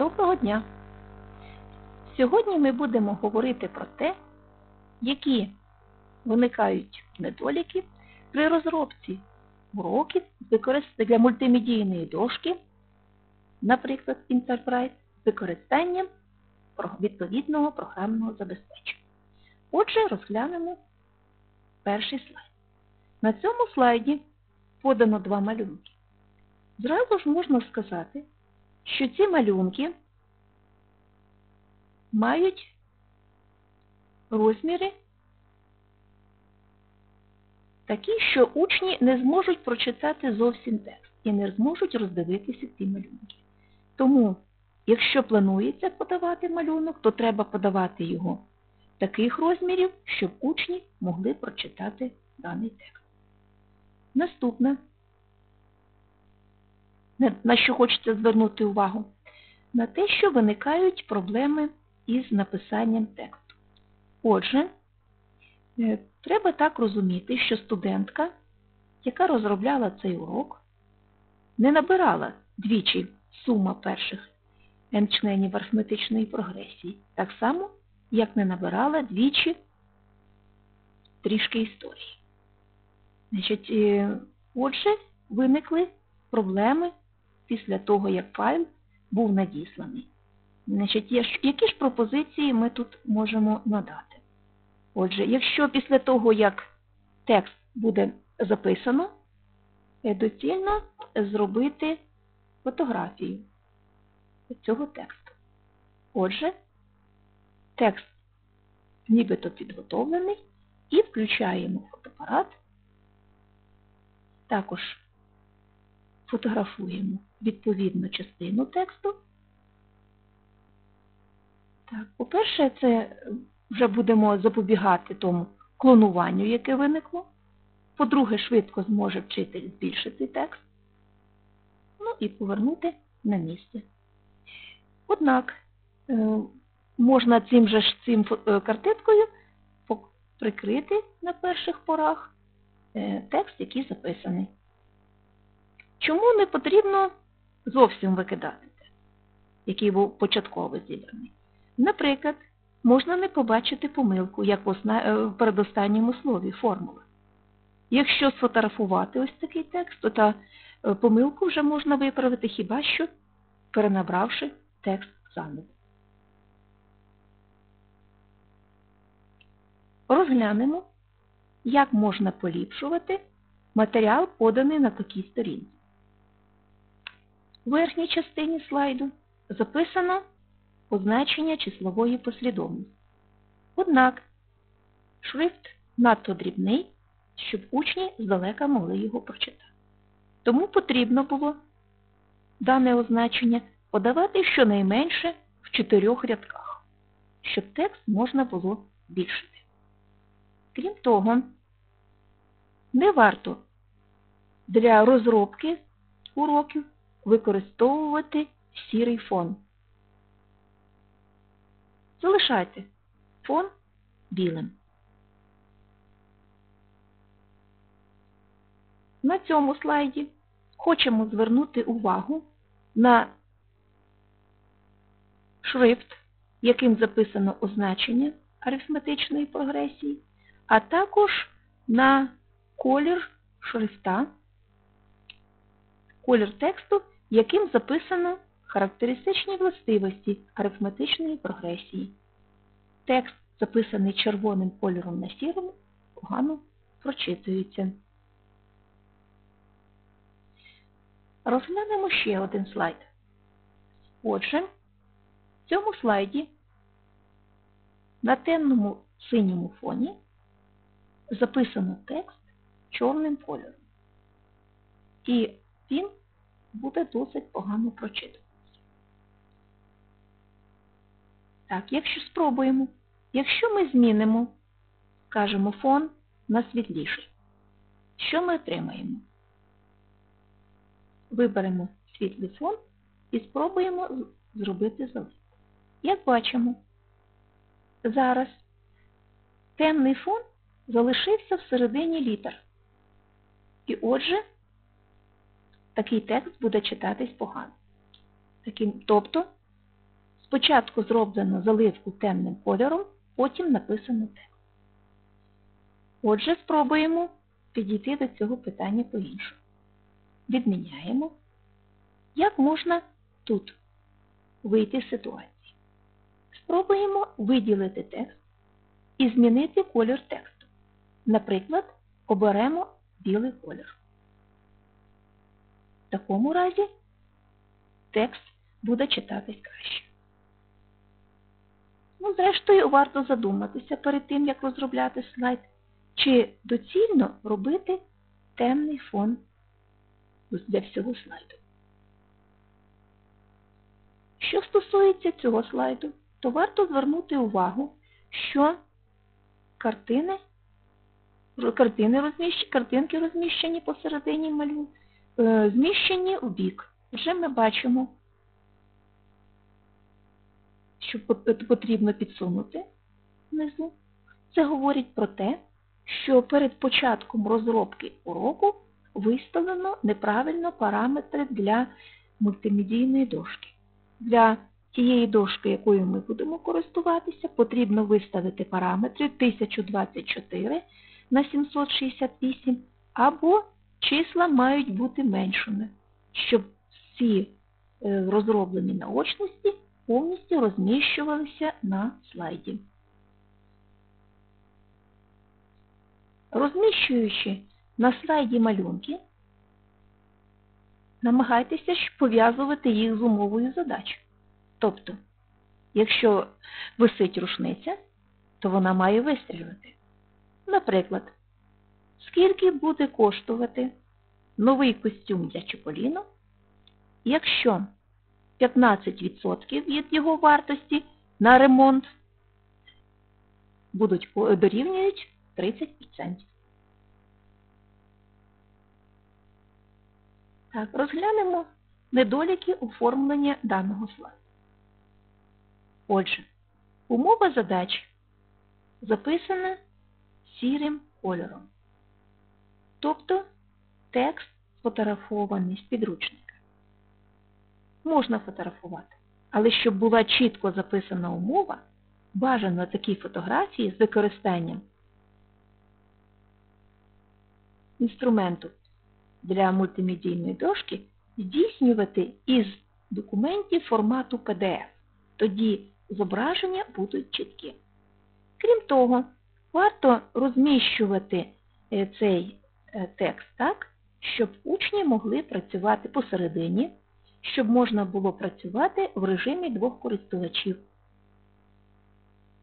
Доброго дня! Сьогодні ми будемо говорити про те, які виникають недоліки при розробці уроків для мультимедійної дошки, наприклад, Enterprise, з використанням відповідного програмного забезпечення. Отже, розглянемо перший слайд. На цьому слайді подано два малюнки. Зразу ж можна сказати, що ці малюнки мають розміри такі, що учні не зможуть прочитати зовсім текст і не зможуть роздивитися ці малюнки. Тому, якщо планується подавати малюнок, то треба подавати його таких розмірів, щоб учні могли прочитати даний текст. Наступне, на- що хочеться звернути увагу, на те, що виникають проблеми із написанням тексту. Отже, е, треба так розуміти, що студентка, яка розробляла цей урок, не набирала двічі сума перших n-членів арифметичної прогресії, так само, як не набирала двічі трішки історії. Значить, е, отже, виникли проблеми після того, як файл був надісланий. Значить, які ж пропозиції ми тут можемо надати? Отже, якщо після того, як текст буде записано, доцільно зробити фотографію цього тексту. Отже, текст нібито підготовлений і включаємо фотоапарат. Також фотографуємо відповідну частину тексту. По-перше, це вже будемо запобігати тому клонуванню, яке виникло. По-друге, швидко зможе вчитель збільшити текст. Ну і повернути на місце. Однак е, можна цим же цим е, картинкою прикрити на перших порах е, текст, який записаний. Чому не потрібно зовсім викидати текст, який був початково зібраний? Наприклад, можна не побачити помилку, як е, в передостанньому слові формула. Якщо сфотографувати ось такий текст, то та е, помилку вже можна виправити хіба що перенабравши текст заново. Розглянемо, як можна поліпшувати матеріал, поданий на такій сторінці. В верхній частині слайду записано позначення числової послідовності. Однак шрифт надто дрібний, щоб учні здалека могли його прочитати. Тому потрібно було дане означення подавати щонайменше в чотирьох рядках, щоб текст можна було збільшити. Крім того, не варто для розробки уроків використовувати сірий фон. Залишайте фон білим. На цьому слайді хочемо звернути увагу на шрифт, яким записано означення арифметичної прогресії, а також на колір шрифта, колір тексту, яким записано характеристичні властивості арифметичної прогресії. Текст, записаний червоним кольором на сірому, погано прочитується. Розглянемо ще один слайд. Отже, в цьому слайді на темному синьому фоні записано текст чорним кольором. І він буде досить погано прочитуватися. Так, якщо спробуємо, якщо ми змінимо, кажемо фон на світліший, що ми отримаємо? Виберемо світлий фон і спробуємо зробити заливку. Як бачимо, зараз темний фон залишився всередині літер. І отже, такий текст буде читатись погано. Таким, тобто Спочатку зроблено заливку темним кольором, потім написано текст. Отже, спробуємо підійти до цього питання по-іншому. Відміняємо, як можна тут вийти з ситуації. Спробуємо виділити текст і змінити колір тексту. Наприклад, оберемо білий колір. В такому разі текст буде читатись краще. Ну, зрештою, варто задуматися перед тим, як розробляти слайд, чи доцільно робити темний фон для всього слайду. Що стосується цього слайду, то варто звернути увагу, що картини, картини розміщ, картинки розміщені посередині малю, е, зміщені в бік. Вже ми бачимо, що потрібно підсунути внизу. Це говорить про те, що перед початком розробки уроку виставлено неправильно параметри для мультимедійної дошки. Для тієї дошки, якою ми будемо користуватися, потрібно виставити параметри 1024 на 768 або числа мають бути меншими, щоб всі е, розроблені наочності повністю розміщувалися на слайді. Розміщуючи на слайді малюнки, намагайтеся пов'язувати їх з умовою задач. Тобто, якщо висить рушниця, то вона має вистрілити. Наприклад, скільки буде коштувати новий костюм для Чополіно, якщо 15% від його вартості на ремонт будуть дорівнюють 30%. Так, розглянемо недоліки оформлення даного слайду. Отже, умова задачі записана сірим кольором. Тобто текст сфотографований з підручника. Можна фотографувати, але щоб була чітко записана умова, бажано такі фотографії з використанням інструменту для мультимедійної дошки здійснювати із документів формату PDF. Тоді зображення будуть чіткі. Крім того, варто розміщувати е, цей текст так, щоб учні могли працювати посередині, щоб можна було працювати в режимі двох користувачів.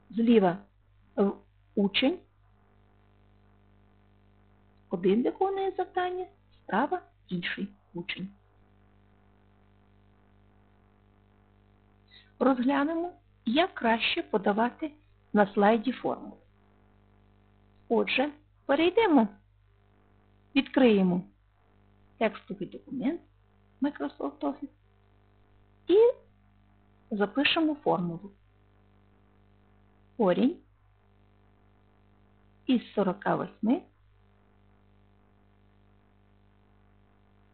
Зліва учень, один виконує завдання, справа інший учень. Розглянемо, як краще подавати на слайді формулу. Отже, перейдемо, відкриємо текстовий документ Microsoft Office і запишемо формулу. Корінь із 48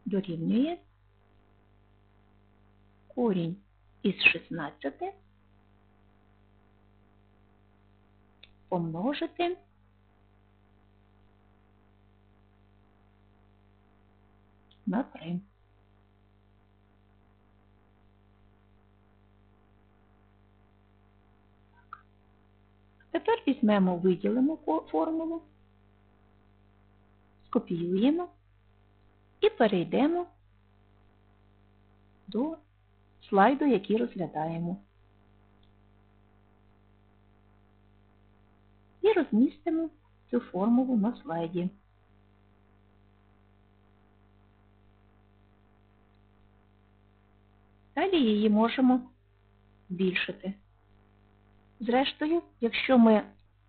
дорівнює корінь із 16 помножити на 3. Тепер візьмемо виділену формулу, скопіюємо і перейдемо до слайду, який розглядаємо. І розмістимо цю формулу на слайді. Далі її можемо збільшити. Зрештою, якщо ми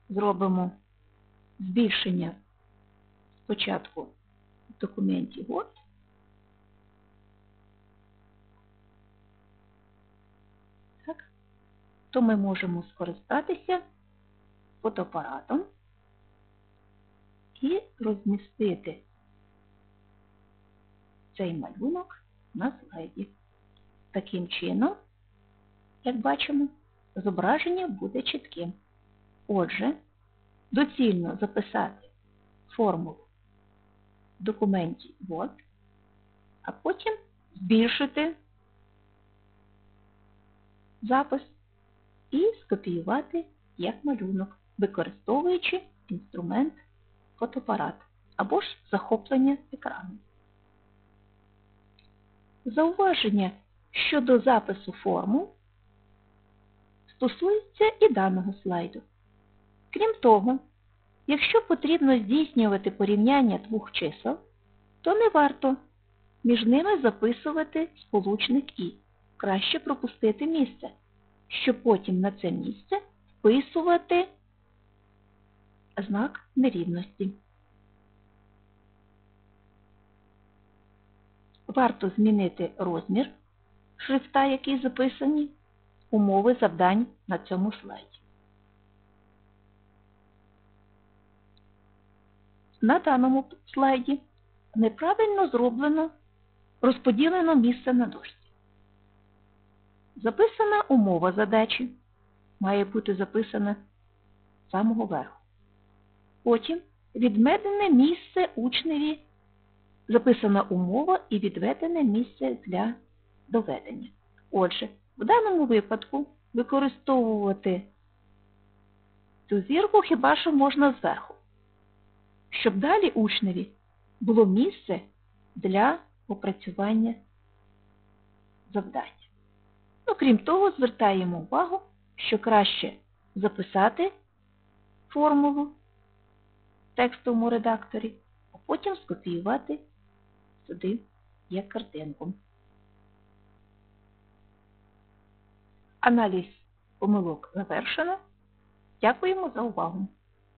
зробимо збільшення спочатку в документі так, то ми можемо скористатися фотоапаратом і розмістити цей малюнок на слайді. Таким чином як бачимо, зображення буде чітким. Отже, доцільно записати формулу в документі Word, а потім збільшити запис і скопіювати як малюнок, використовуючи інструмент фотоапарат або ж захоплення екрану. Зауваження щодо запису форму стосується і даного слайду. Крім того, якщо потрібно здійснювати порівняння двох чисел, то не варто між ними записувати сполучник «і». Краще пропустити місце, щоб потім на це місце вписувати знак нерівності. Варто змінити розмір шрифта, який записані, умови завдань на цьому слайді. На даному слайді неправильно зроблено розподілено місце на дошці. Записана умова задачі має бути записана з самого верху. Потім відмедене місце учневі, записана умова і відведене місце для доведення. Отже, в даному випадку використовувати цю зірку хіба що можна зверху, щоб далі учневі було місце для опрацювання завдань. Ну, крім того, звертаємо увагу, що краще записати формулу в текстовому редакторі, а потім скопіювати сюди як картинку. Аналіз помилок завершено. Дякуємо за увагу.